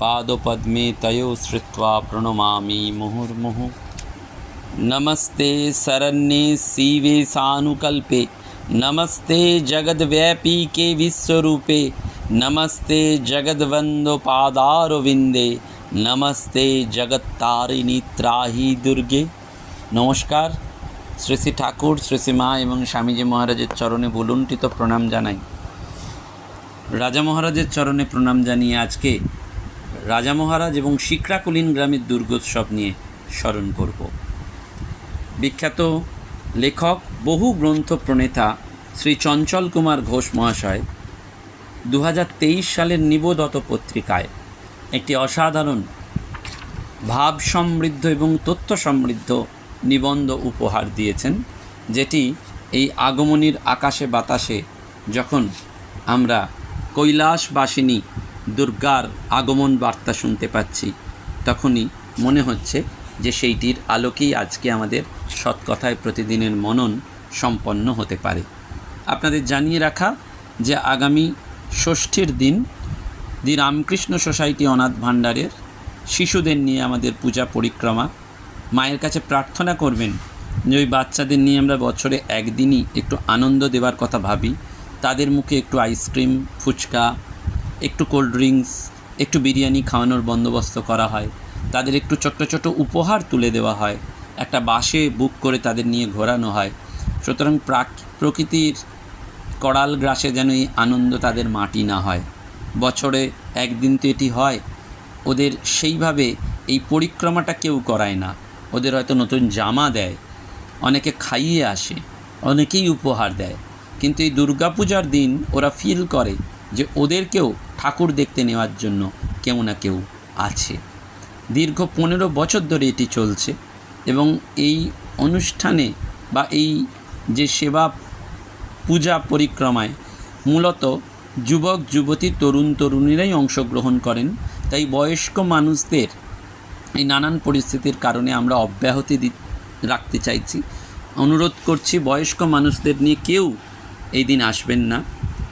पादपद्मे तयो श्रुत्वा प्रणमामि मुहुर्मुहुः नमस्ते शरण्ये शिवे सानुकल्पे नमस्ते जगद्व्यापीके विश्वरूपे नमस्ते जगद्वन्द्वपादारविन्दे নমস্তে জগত্তারিণী ত্রাহি দুর্গে নমস্কার শ্রী শ্রী ঠাকুর শ্রী শ্রী মা এবং স্বামীজি মহারাজের চরণে বলুণ্ঠিত প্রণাম জানাই রাজা মহারাজের চরণে প্রণাম জানিয়ে আজকে রাজা মহারাজ এবং শিকরাকুলিন গ্রামের দুর্গোৎসব নিয়ে স্মরণ করব। বিখ্যাত লেখক, বহু গ্রন্থ প্রণেতা শ্রী চঞ্চল কুমার ঘোষ মহাশয় দু হাজার তেইশ সালের নিবোধত পত্রিকায় একটি অসাধারণ ভাব সমৃদ্ধ এবং তথ্য সমৃদ্ধ নিবন্ধ উপহার দিয়েছেন, যেটি এই আগমনীর আকাশে বাতাসে যখন আমরা কৈলাসবাসিনী দুর্গার আগমন বার্তা শুনতে পাচ্ছি। তখনই মনে হচ্ছে যে সেইটির আলোকেই আজকে আমাদের সৎকথায় প্রতিদিনের মনন সম্পন্ন হতে পারে। আপনাদের জানিয়ে রাখা যে আগামী ষষ্ঠীর দিন দি রামকৃষ্ণ সোসাইটি অনাথ ভাণ্ডারের শিশুদের নিয়ে আমাদের পূজা পরিক্রমা। মায়ের কাছে প্রার্থনা করবেন যে ওই বাচ্চাদের নিয়ে আমরা বছরে একদিনই একটু আনন্দ দেওয়ার কথা ভাবি। তাদের মুখে একটু আইসক্রিম, ফুচকা একটু কোল্ড ড্রিঙ্কস একটু বিরিয়ানি খাওয়ানোর বন্দোবস্ত করা হয়। তাদের একটু ছোট্ট ছোট উপহার তুলে দেওয়া হয়। একটা বাসে বুক করে তাদের নিয়ে ঘোরানো হয়। সুতরাং প্রাক প্রকৃতির কড়াল গ্রাসে যেন এই আনন্দ তাদের মাটি না হয়। বছরে একদিন তো এটি হয়। ওদের সেইভাবে এই পরিক্রমাটা কেউ করায় না। ওদের হয়তো নতুন জামা দেয়। অনেকে খাইয়ে আসে। অনেকেই উপহার দেয়। কিন্তু এই দুর্গাপূজার দিন ওরা ফিল করে যে ওদেরকেও ঠাকুর দেখতে নেওয়ার জন্য কেউ না কেউ আছে। দীর্ঘ পনেরো বছর ধরে এটি চলছে এবং এই অনুষ্ঠানে বা এই যে সেবা পূজা পরিক্রমায় মূলত যুবক, যুবতী, তরুণ, তরুণীরাই অংশগ্রহণ করেন। তাই বয়স্ক মানুষদের এই নানান পরিস্থিতির কারণে আমরা অব্যাহতি দি রাখতে চাইছি। অনুরোধ করছি বয়স্ক মানুষদের নিয়ে কেউ এই দিন আসবেন না।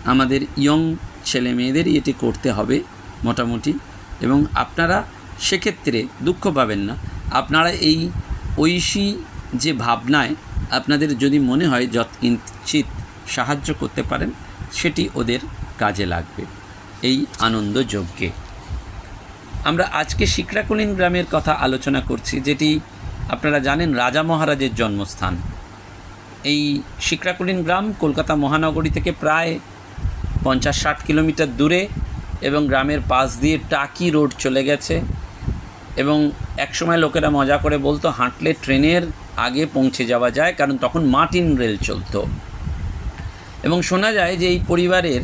আমাদের ইয়ং ছেলে মেয়েদেরই এটি করতে হবে মোটামুটি। এবং আপনারা সেক্ষেত্রে দুঃখ পাবেন না। আপনারা এই ঐশী যে ভাবনায় আপনাদের যদি মনে হয় যৎকিঞ্চিত সাহায্য করতে পারেন, সেটি ওদের কাজে লাগবে। এই আনন্দ যজ্ঞে। আমরা আজকে শিকরাকুলিন গ্রামের কথা আলোচনা করছি, যেটি আপনারা জানেন রাজা মহারাজের জন্মস্থান। এই শিকরাকুলিন গ্রাম কলকাতা মহানগরী থেকে প্রায় পঞ্চাশ ষাট কিলোমিটার দূরে এবং গ্রামের পাশ দিয়ে টাকি রোড চলে গেছে। এবং একসময় লোকেরা মজা করে বলতো, হাঁটলে ট্রেনের আগে পৌঁছে যাওয়া যায়, কারণ তখন মার্টিন রেল চলতো। এবং শোনা যায় যে এই পরিবারের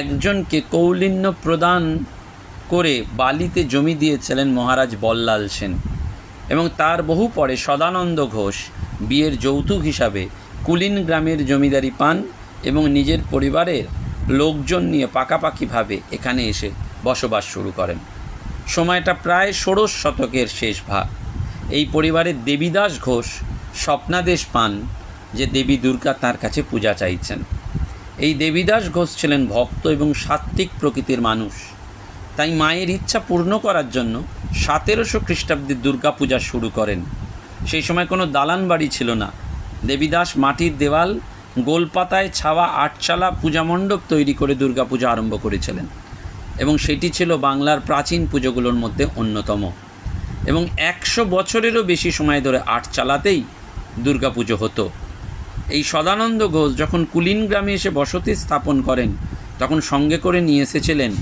একজনকে কৌলিন্য প্রদান করে বালিতে জমি দিয়েছিলেন মহারাজ বল্লাল সেন। এবং তার বহু পরে সদানন্দ ঘোষ বিয়ের যৌতুক হিসাবে কুলিন গ্রামের জমিদারি পান এবং নিজের পরিবারের লোকজন নিয়ে পাকাপাকিভাবে এখানে এসে বসবাস শুরু করেন। সময়টা প্রায় ষোড়শ শতকের শেষ ভাগ। এই পরিবারের দেবীদাস ঘোষ স্বপ্নাদেশ পান যে দেবী দুর্গা তার কাছে পূজা চাইছেন। এই দেবীদাস ঘোষ ছিলেন ভক্ত এবং সাত্ত্বিক প্রকৃতির মানুষ। তাই মায়ের ইচ্ছা পূর্ণ করার জন্য সতেরোশো খ্রিস্টাব্দে দুর্গা পূজা শুরু করেন। সেই সময় কোনো দালান বাড়ি ছিল না। দেবীদাস মাটির দেওয়াল গোলপাতায় ছাওয়া আটচালা পূজা মণ্ডপ তৈরি করে দুর্গাপূজা আরম্ভ করেছিলেন। এবং সেটি ছিল বাংলার প্রাচীন পুজোগুলোর মধ্যে অন্যতম। এবং একশো বছরেরও বেশি সময় ধরে আটচালাতেই দুর্গাপুজো হতো। এই সদানন্দ ঘোষ যখন কুলিন গ্রামে এসে বসতি স্থাপন করেন, তখন সঙ্গে করে নিয়ে এসেছিলেন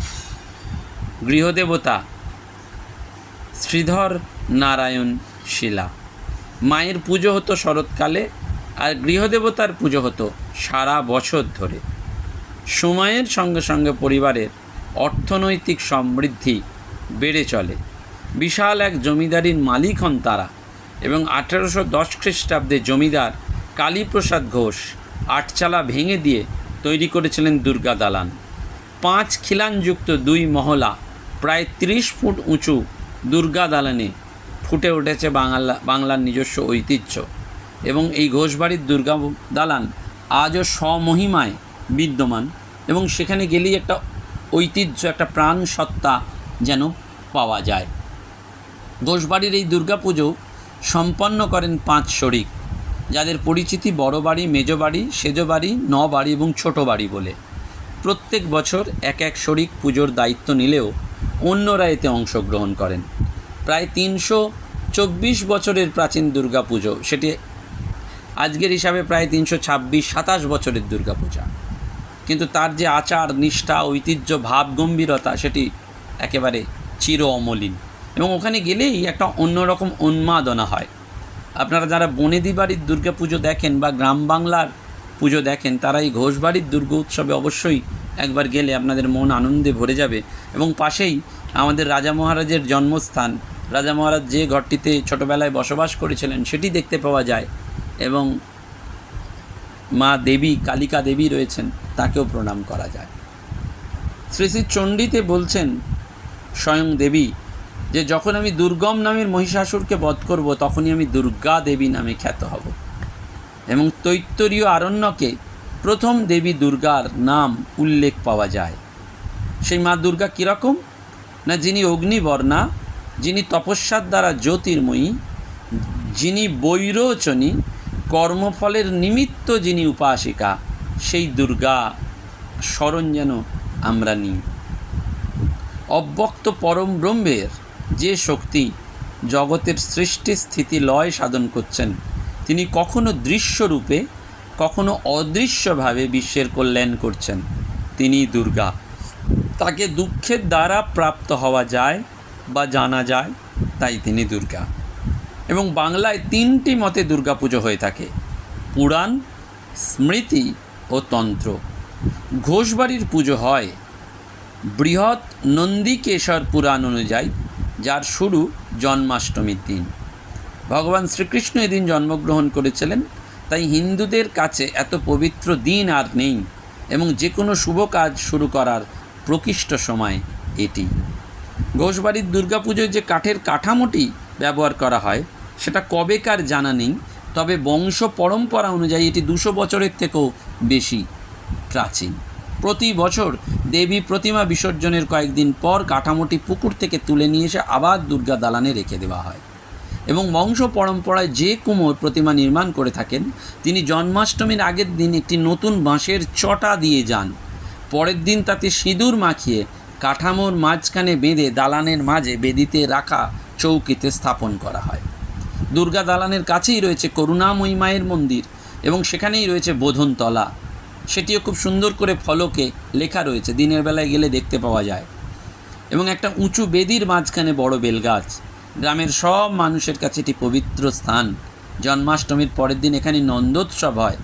গৃহদেবতা শ্রীধর নারায়ণ শিলা। মায়ের পুজো হতো শরৎকালে আর গৃহদেবতার পুজো হতো সারা বছর ধরে। সময়ের সঙ্গে সঙ্গে পরিবারের অর্থনৈতিক সমৃদ্ধি বেড়ে চলে। বিশাল এক জমিদারির মালিক হন তারা এবং আঠেরোশো দশ খ্রিস্টাব্দে জমিদার কালীপ্রসাদ ঘোষ আটচালা ভেঙে দিয়ে তৈরি করেছিলেন দুর্গা দালান। পাঁচ খিলানযুক্ত দুই মহলা প্রায় ত্রিশ ফুট উঁচু দুর্গা দালানে ফুটে উঠেছে বাংলা বাংলার নিজস্ব ঐতিহ্য। এবং এই ঘোষবাড়ির দুর্গা দালান আজও স্বমহিমায় বিদ্যমান এবং সেখানে গেলেই একটা ঐতিহ্য, একটা প্রাণ সত্তা যেন পাওয়া যায়। ঘোষবাড়ির এই দুর্গাপুজো সম্পন্ন করেন পাঁচ শরিক, যাদের পরিচিতি বড় বাড়ি, মেজ বাড়ি, সেজ বাড়ি, ন বাড়ি এবং ছোট বাড়ি বলে। প্রত্যেক বছর এক এক শরিক পুজোর দায়িত্ব নিলেও অন্যরা এতে অংশগ্রহণ করেন। প্রায় তিনশো চব্বিশ বছরের প্রাচীন দুর্গাপুজো সেটি আজকের হিসাবে প্রায় তিনশো ছাব্বিশ, সাতাশ বছরের দুর্গাপূজা। কিন্তু তার যে আচার, নিষ্ঠা, ঐতিহ্য, ভাব, গম্ভীরতা, সেটি একেবারে চির অমলিন। এবং ওখানে গেলেই একটা অন্যরকম উন্মাদনা হয়। আপনারা যারা বনেদি বাড়ির দুর্গা পুজো দেখেন বা গ্রাম বাংলার পুজো দেখেন তারা এই ঘোষবাড়ির দুর্গা উৎসবে অবশ্যই একবার গেলে আপনাদের মন আনন্দে ভরে যাবে। এবং পাশেই আমাদের রাজা মহারাজের জন্মস্থান। রাজা মহারাজ যে ঘরটিতে ছোটোবেলায় বসবাস করেছিলেন, সেটি দেখতে পাওয়া যায়। এবং মা দেবী, কালিকা দেবী রয়েছেন, তাকেও প্রণাম করা যায়। শ্রী শ্রী চণ্ডীতে বলছেন স্বয়ং দেবী যে, যখন আমি দুর্গম নামের মহিষাসুরকে বধ করব, তখনই আমি দুর্গা দেবী নামে খ্যাত হব। এবং তৈত্তরীয় আরণ্যকে প্রথম দেবী দুর্গার নাম উল্লেখ পাওয়া যায়। সেই মা দুর্গা কীরকম? না, যিনি অগ্নিবর্ণা, যিনি তপস্যার দ্বারা জ্যোতির্ময়ী, যিনি বৈরোচনী কর্মফলের নিমিত্ত যিনি উপাসিকা, সেই দুর্গা স্মরণ যেন আমরা নিই। অব্যক্ত পরম ব্রহ্মের যে শক্তি জগতের সৃষ্টি স্থিতি লয় সাধন করছেন, তিনি কখনো দৃশ্যরূপে, কখনো অদৃশ্যভাবে বিশ্বের কল্যাণ করছেন। তিনি দুর্গা। তাকে দুঃখের দ্বারা প্রাপ্ত হওয়া যায় বা জানা যায়, তাই তিনি দুর্গা। এবং বাংলায় তিনটি মতে দুর্গাপুজো হয়ে থাকে। পুরাণ, স্মৃতি ও তন্ত্র। ঘোষবাড়ির পুজো হয় বৃহৎ নন্দিকেশ্বর পুরাণ অনুযায়ী, যার শুরু জন্মাষ্টমীর দিন। ভগবান শ্রীকৃষ্ণ এদিন জন্মগ্রহণ করেছিলেন, তাই হিন্দুদের কাছে এত পবিত্র দিন আর নেই এবং যে কোনো শুভ কাজ শুরু করার প্রকৃষ্ট সময় এটি। ঘোষবাড়ির দুর্গাপুজোয় যে কাঠের কাঠামোটি ব্যবহার করা হয় সেটা কবেকার জানা নেই, তবে বংশ পরম্পরা অনুযায়ী এটি দুশো বছরের থেকেও বেশি প্রাচীন। প্রতি বছর দেবী প্রতিমা বিসর্জনের কয়েকদিন পর কাঠামোটি পুকুর থেকে তুলে নিয়ে এসে আবার দুর্গা দালানে রেখে দেওয়া হয়। এবং বংশ পরম্পরায় যে কুমোর প্রতিমা নির্মাণ করে থাকেন, তিনি জন্মাষ্টমীর আগের দিন একটি নতুন বাঁশের চটা দিয়ে যান। পরের দিন তাতে সিঁদুর মাখিয়ে কাঠামোর মাঝখানে বেঁধে দালানের মাঝে বেদিতে রাখা চৌকিতে স্থাপন করা হয়। দুর্গা দালানের কাছেই রয়েছে করুণাময়ী মায়ের মন্দির এবং সেখানেই রয়েছে বোধনতলা। সেটিও খুব সুন্দর করে ফলকে লেখা রয়েছে, দিনের বেলায় গেলে দেখতে পাওয়া যায়। এবং একটা উঁচু বেদির মাঝখানে বড় বেলগাছ। গ্রামের সব মানুষের কাছে এটি পবিত্র স্থান। জন্মাষ্টমীর পরের দিন এখানে নন্দোৎসব হয়।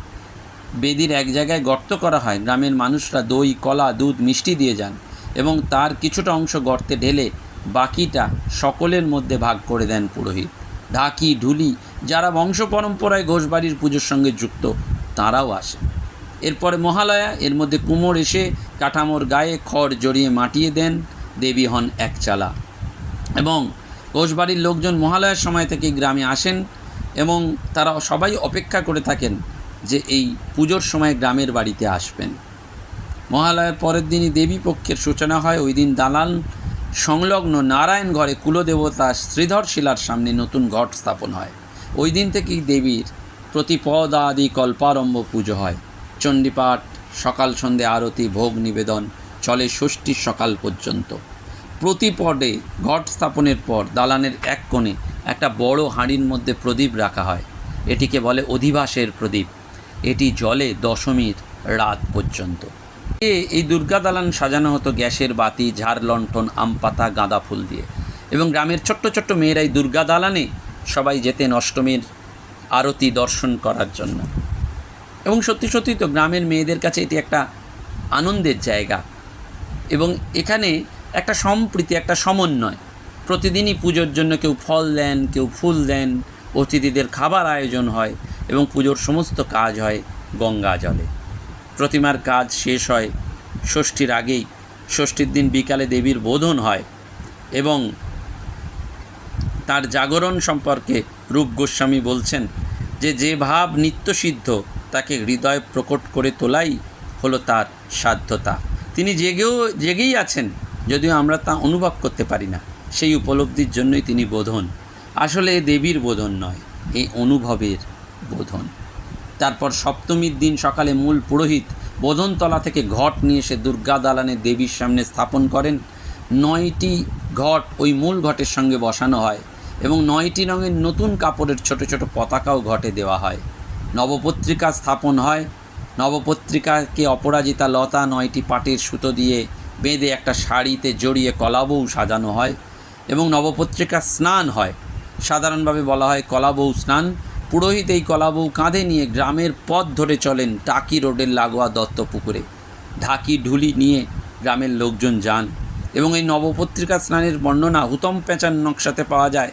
বেদির এক জায়গায় গর্ত করা হয়। গ্রামের মানুষরা দই, কলা, দুধ, মিষ্টি দিয়ে যান এবং তার কিছুটা অংশ গর্তে ঢেলে বাকিটা সকলের মধ্যে ভাগ করে দেন পুরোহিত। ঢাকি, ঢুলি, যারা বংশ পরম্পরায় ঘোষবাড়ির পুজোর সঙ্গে যুক্ত, তারাও আসে। এরপরে মহালয়া, এর মধ্যে কুমোর এসে কাঠামোর গায়ে খড় জড়িয়ে মাটিয়ে দেন, দেবী হন একচালা এবং ঘোষবাড়ির লোকজন মহালয়ার সময় থেকে গ্রামে আসেন এবং তারা সবাই অপেক্ষা করে থাকেন যে এই পুজোর সময় গ্রামের বাড়িতে আসবেন। মহালয়ার পরের দিনই দেবী পক্ষের সূচনা হয়। ওই দিন দালাল সংলগ্ন নারায়ণ ঘরে কুলদেবতা শ্রীধর শিলার সামনে নতুন ঘট স্থাপন হয়। ওই দিন থেকেই দেবীর প্রতিপদাদি কল্পারম্ভ পুজো হয়। চণ্ডীপাঠ, সকাল সন্ধে আরতি, ভোগ নিবেদন, চলে ষষ্ঠীর সকাল পর্যন্ত। প্রতি পদে ঘট স্থাপনের পর দালানের এক কোণে একটা বড় হাঁড়ির মধ্যে প্রদীপ রাখা হয়। এটিকে বলে অধিবাসের প্রদীপ। এটি জলে দশমীর রাত পর্যন্ত। এই দুর্গা দালান সাজানো হতো গ্যাসের বাতি, ঝাড়, লণ্ঠন, আম পাতা, গাঁদা ফুল দিয়ে। এবং গ্রামের ছোট্ট ছোট্ট মেয়েরাই দুর্গা দালানে সবাই যেতেন অষ্টমীর আরতি দর্শন করার জন্য। এবং সত্যি সত্যি তো গ্রামের মেয়েদের কাছে এটি একটা আনন্দের জায়গা। এবং এখানে একটা সম্প্রীতি, একটা সমন্বয়। প্রতিদিনই পুজোর জন্য কেউ ফল দেন, কেউ ফুল দেন, অতিথিদের খাবার আয়োজন হয় এবং পুজোর সমস্ত কাজ হয় গঙ্গা জলে। প্রতিমার কাজ শেষ হয় ষষ্ঠীর আগেই। ষষ্ঠীর দিন বিকালে দেবীর বোধন হয় এবং তার জাগরণ সম্পর্কে রূপ গোস্বামী বলছেন যে যে ভাব নিত্যসিদ্ধ তাকে হৃদয় প্রকট করে তোলাই হলো তার সাধ্যতা। তিনি জেগেও, জেগেই আছেন, যদিও আমরা তা অনুভব করতে পারি না। সেই উপলব্ধির জন্যই তিনি বোধন। আসলে দেবীর বোধন নয়, এই অনুভবের বোধন। তারপর সপ্তমীর দিন সকালে মূল পুরোহিত বোধনতলা থেকে ঘট নিয়ে এসে দুর্গা দালানে দেবীর সামনে স্থাপন করেন। নয়টি ঘট ওই মূল ঘটের সঙ্গে বসানো হয় এবং নয়টি রঙের নতুন কাপড়ের ছোট ছোট পতাকাও ঘটে দেওয়া হয়। নবপত্রিকা স্থাপন হয়। নবপত্রিকাকে অপরাজিতা লতা নয়টি পাটের সুতো দিয়ে বেঁধে একটা শাড়িতে জড়িয়ে কলাবউ সাজানো হয় এবং নবপত্রিকা স্নান হয়। সাধারণভাবে বলা হয় কলাবউ স্নান। পুরোহিত এই কলাবউ কাঁধে নিয়ে গ্রামের পথ ধরে চলেন টাকি রোডের লাগোয়া দত্তপুকুরে। ঢাকি ঢুলি নিয়ে গ্রামের লোকজন যান এবং এই নবপত্রিকা স্নানের বর্ণনা হুতম পেঁচার নকশাতে পাওয়া যায়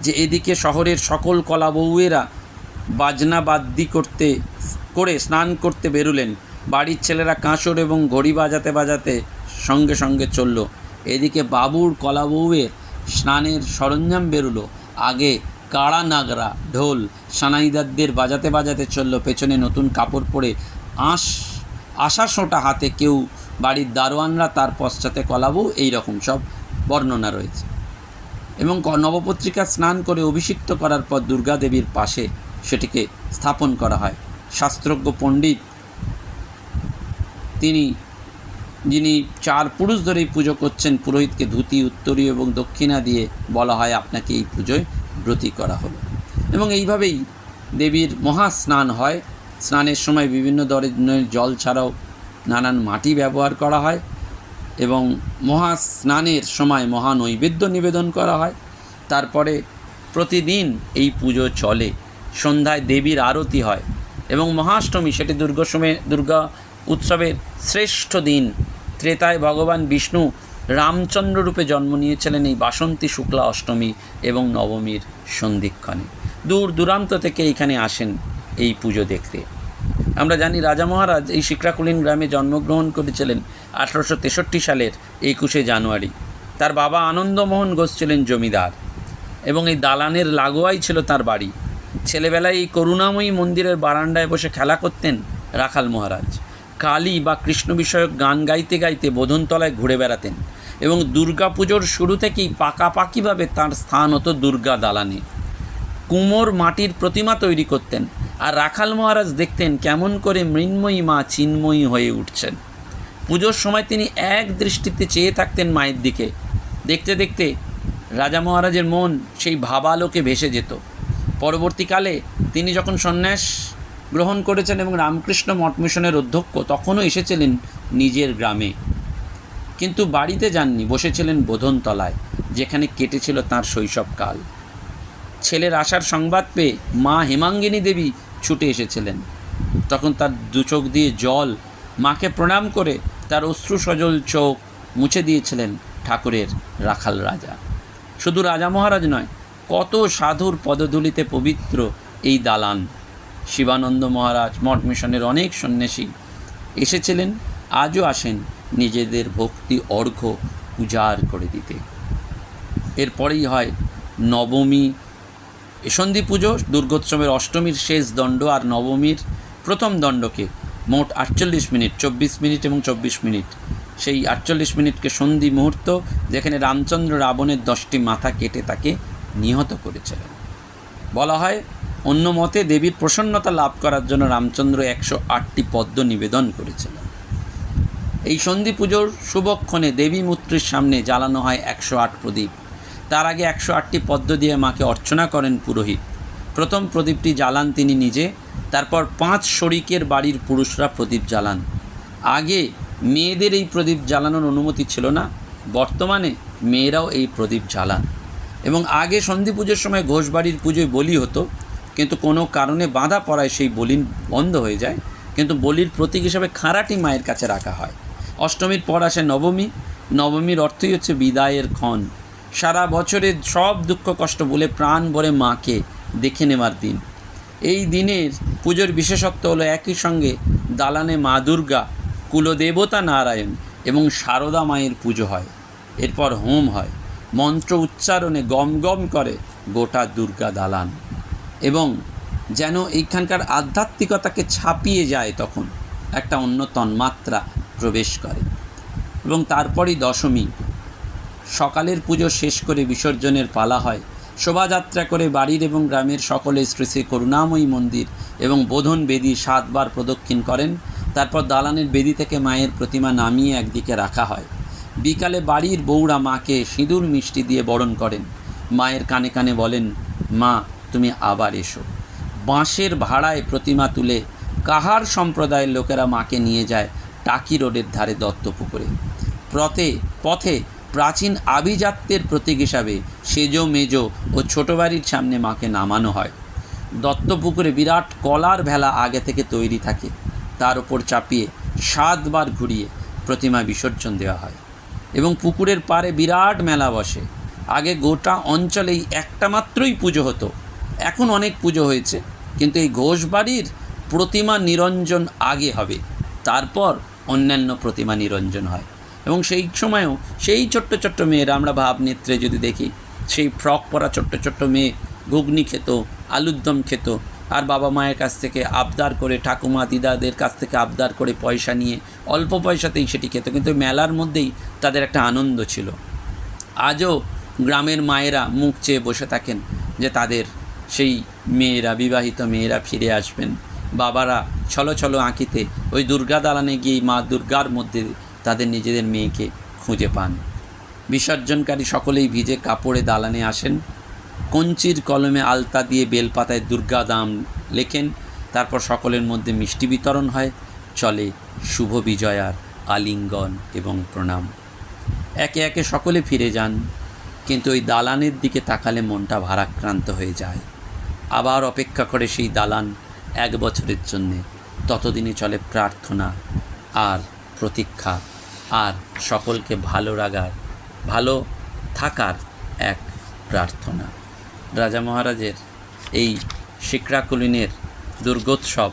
যে এদিকে শহরের সকল কলাবউয়েরা বাজনা বাদ্যি করতে, করে স্নান করতে বেরুলেন। বাড়ির ছেলেরা কাঁসর এবং ঘড়ি বাজাতে বাজাতে সঙ্গে সঙ্গে চলল। এদিকে বাবুর কলাবউয়ের স্নানের সরঞ্জাম বেরুলো। আগে কাড়া নাগরা ঢোল, সানাইদারদের বাজাতে বাজাতে চলল পেছনে নতুন কাপড় পরে আঁশ, আশা সোঁটা হাতে কেউ বাড়ির দারোয়ানরা তার পশ্চাতে কলাবউ এই রকম সব বর্ণনা রয়েছে। এবং নবপত্রিকা স্নান করে অভিষিক্ত করার পর দুর্গা দেবীর পাশে সেটিকে স্থাপন করা হয়। শাস্ত্রজ্ঞ পণ্ডিত, তিনি, যিনি চার পুরুষ ধরেই পুজো করছেন, পুরোহিতকে ধুতি উত্তরীয় এবং দক্ষিণা দিয়ে বলা হয়, আপনাকে এই পুজোয় ব্রতী করা হলো এবং এইভাবেই দেবীর মহা স্নান হয়। স্নানের সময় বিভিন্ন ধরনের জল ছাড়াও নানান মাটি ব্যবহার করা হয় এবং মহা স্নানের সময় মহা নৈবেদ্য নিবেদন করা হয়। তারপরে প্রতিদিন এই পুজো চলে। সন্ধ্যায় দেবীর আরতি হয় এবং মহাষ্টমী, সেটি দুর্গসমে দুর্গা উৎসবের শ্রেষ্ঠ দিন। ত্রেতায় ভগবান বিষ্ণু রামচন্দ্র রূপে জন্ম নিয়েছিলেন এই বাসন্তী শুক্লা অষ্টমী এবং নবমীর সন্ধিক্ষণে। দূর দূরান্ত থেকে এখানে আসেন এই পুজো দেখতে। আমরা জানি রাজা মহারাজ এই শিকরাকুলিন গ্রামে জন্মগ্রহণ করেছিলেন আঠারোশো তেষট্টি সালের একুশে জানুয়ারি। তার বাবা আনন্দমোহন ঘোষ ছিলেন জমিদার এবং এই দালানের লাগোয়াই ছিল তার বাড়ি। ছেলেবেলায় এই করুণাময়ী মন্দিরের বারান্দায় বসে খেলা করতেন রাখাল মহারাজ। কালী বা কৃষ্ণ বিষয়ক গান গাইতে গাইতে বোধনতলায় ঘুরে বেড়াতেন এবং দুর্গা পুজোর শুরু থেকেই পাকাপাকিভাবে তার স্থান হতো দুর্গা দালানে। কুমোর মাটির প্রতিমা তৈরি করতেন আর রাখাল মহারাজ দেখতেন কেমন করে মৃন্ময়ী মা চিন্ময়ী হয়ে উঠছেন। পুজোর সময় তিনি এক দৃষ্টিতে চেয়ে থাকতেন মায়ের দিকে। দেখতে দেখতে রাজা মহারাজের মন সেই ভাবালোকে ভেসে যেত। পরবর্তীকালে তিনি যখন সন্ন্যাস গ্রহণ করেছেন এবং রামকৃষ্ণ মঠ মিশনের অধ্যক্ষ তখনও এসেছিলেন নিজের গ্রামে। কিন্তু বাড়িতে যাননি, বসেছিলেন বোধনতলায়, যেখানে কেটেছিল তাঁর শৈশবকাল। ছেলের আসার সংবাদ পেয়ে মা হেমাঙ্গিনী দেবী ছুটে এসেছিলেন। তখন তার দু চোখ দিয়ে জল, মাকে প্রণাম করে তার অশ্রু সজল চোখ মুছে দিয়েছিলেন ঠাকুরের রাখাল রাজা। শুধু রাজা মহারাজ নয়, কত সাধুর পদধূলিতে পবিত্র এই দালান শিবানন্দ মহারাজ মঠ মিশনের অনেক সন্ন্যাসী এসেছিলেন, আজও আসেন নিজেদের ভক্তি অর্ঘ্য উজাড় করে দিতে। এরপরেই হয় নবমী। সন্ধি পুজো, দুর্গোৎসবের অষ্টমীর শেষ দণ্ড আর নবমীর প্রথম দণ্ডকে মোট আটচল্লিশ মিনিট, চব্বিশ মিনিট এবং চব্বিশ মিনিট। সেই আটচল্লিশ মিনিটকে সন্ধি মুহূর্ত যেখানে রামচন্দ্র রাবণের দশটি মাথা কেটে তাকে নিহত করেছিলেন। বলা হয় অন্য মতে দেবীর প্রসন্নতা লাভ করার জন্য রামচন্দ্র একশো আটটি পদ্ম নিবেদন করেছিলেন। এই সন্ধি পুজোর শুভক্ষণে দেবী মূর্তির সামনে জ্বালানো হয় একশো আট প্রদীপ। তার আগে একশো আটটি পদ্ম দিয়ে মাকে অর্চনা করেন পুরোহিত। প্রথম প্রদীপটি জ্বালান তিনি নিজে, তারপর পাঁচ শরিকের বাড়ির পুরুষরা প্রদীপ জ্বালান। আগে মেয়েদের এই প্রদীপ জ্বালানোর অনুমতি ছিল না, বর্তমানে মেয়েরাও এই প্রদীপ জ্বালান। এবং আগে সন্ধি পুজোর সময় ঘোষবাড়ির পুজোয় বলি হতো কিন্তু কোনো কারণে বাঁধা পড়ায় সেই বলি বন্ধ হয়ে যায়। কিন্তু বলির প্রতীক হিসাবে খাঁড়াটি মায়ের কাছে রাখা হয়। অষ্টমীর পর আসে নবমী। নবমীর অর্থই হচ্ছে বিদায়ের ক্ষণ। সারা বছরের সব দুঃখ কষ্ট বলে প্রাণ ভরে মাকে দেখে নেওয়ার দিন। এই দিনের পুজোর বিশেষত্ব হলো একই সঙ্গে দালানে মা দুর্গা, কুলদেবতা নারায়ণ এবং সারদা মায়ের পুজো হয়। এরপর হোম হয়। মন্ত্র উচ্চারণে গম গম করে গোটা দুর্গা দালান। এবং যেন এইখানকার আধ্যাত্মিকতাকে ছাপিয়ে যায় তখন একটা অন্য তন্মাত্রা প্রবেশ করে। এবং তারপরই দশমী। সকালের পুজো শেষ করে বিসর্জনের পালা হয়। শোভাযাত্রা করে বাড়ির এবং গ্রামের সকলে শ্রী শ্রী করুণাময়ী মন্দির এবং বোধন বেদি সাতবার প্রদক্ষিণ করেন। তারপর দালানের বেদি থেকে মায়ের প্রতিমা নামিয়ে একদিকে রাখা হয়। বিকালে বাড়ির বউরা মাকে সিঁদুর মিষ্টি দিয়ে বরণ করেন। মায়ের কানে কানে বলেন, মা তুমি আবার এসো। বাঁশের ভাড়ায় প্রতিমা তুলে কাহার সম্প্রদায়ের লোকেরা মাকে নিয়ে যায় টাকি রোডের ধারে দত্তপুকুরে। পথে পথে প্রাচীন আভিজাত্যের প্রতীক হিসাবে সেজ, মেজ ও ছোট বাড়ির সামনে মাকে নামানো হয়। দত্তপুকুরে বিরাট কলার ভেলা আগে থেকে তৈরি থাকে। তার উপর চাপিয়ে সাতবার ঘুরিয়ে প্রতিমা বিসর্জন দেওয়া হয় এবং পুকুরের পাড়ে বিরাট মেলা বসে। আগে গোটা অঞ্চলেই একটা মাত্রই পুজো হতো। এখন অনেক পুজো হয়েছে, কিন্তু এই ঘোষবাড়ির প্রতিমা নিরঞ্জন আগে হবে, তারপর অন্যান্য প্রতিমা নিরঞ্জন হয়। এবং সেই সময়েও সেই ছোট্ট ছোট্ট মেয়েরা, আমরা ভাব নেত্রে যদি দেখি, সেই ফ্রক পরা ছোট্ট ছোট্ট মেয়ে ঘুগনি খেত, আলুর দম খেত, আর বাবা মায়ের কাছ থেকে আবদার করে, ঠাকুমা দিদাদের কাছ থেকে আবদার করে পয়সা নিয়ে অল্প পয়সাতেই সেটি খেত, কিন্তু মেলার মধ্যেই তাদের একটা আনন্দ ছিল। আজও গ্রামের মায়েরা মুখ চেয়ে বসে থাকেন যে তাদের সেই মেয়েরা, বিবাহিত মেয়েরা ফিরে আসবেন। বাবারা ছলো ছলো আঁকিতে ওই দুর্গা দালানে গিয়ে মা দুর্গার মধ্যে তাদের নিজেদের মেয়েকে খুঁজে পান। বিসর্জনকারী সকলেই ভিজে কাপড়ে দালানে আসেন। কঞ্চির কলমে আলতা দিয়ে বেলপাতায় দুর্গা দাম লেখেন। তারপর সকলের মধ্যে মিষ্টি বিতরণ হয়। চলে শুভ বিজয়ার আলিঙ্গন এবং প্রণাম। একে একে সকলে ফিরে যান, কিন্তু ওই দালানের দিকে তাকালে মনটা ভারাক্রান্ত হয়ে যায়। আবার অপেক্ষা করে সেই দালান এক বছরের জন্যে। ততদিনে চলে প্রার্থনা আর প্রতীক্ষা আর সকলকে ভালো রাগার, ভালো থাকার এক প্রার্থনা। রাজা মহারাজের এই শিকরাকুলিনের দুর্গোৎসব,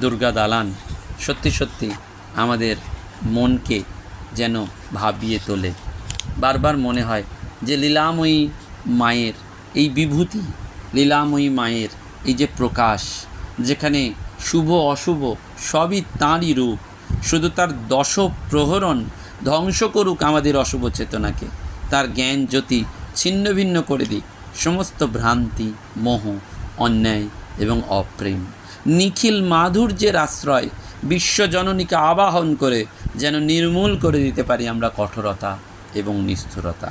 দুর্গা দালান সত্যি সত্যি আমাদের মনকে যেন ভাবিয়ে তোলে। বারবার মনে হয় যে লীলাময়ী মায়ের এই বিভূতি লীলাময়ী মায়ের এই যে প্রকাশ, যেখানে শুভ, অশুভ সবই তাঁরই রূপ, শুধু তার দশ প্রহরণ ধ্বংস করুক আমাদের অশুভ চেতনাকে। তার জ্ঞান জ্যোতি ছিন্ন ভিন্ন করে দিক, সমস্ত ভ্রান্তি, মোহ, অন্যায় এবং অপ্রেম। নিখিল মাধুর্যের আশ্রয় বিশ্বজননীকে আবাহন করে যেন নির্মূল করে দিতে পারি আমরা কঠোরতা এবং নিষ্ঠুরতা।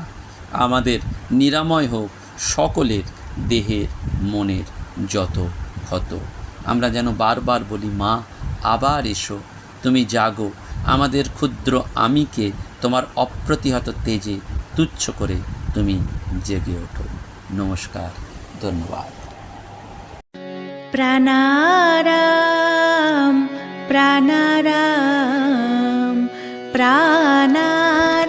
আমাদের নিরাময় হোক সকলের দেহের, মনের যত ক্ষত। আমরা যেন বারবার বলি, মা, আবার এসো। তুমি জাগো। আমাদের ক্ষুদ্র আমিকে তোমার অপ্রতিহত তেজে তুচ্ছ করে তুমি জেগে ওঠো। নমস্কার, ধন্যবাদ। প্রাণারাম প্রাণারাম প্রাণারাম।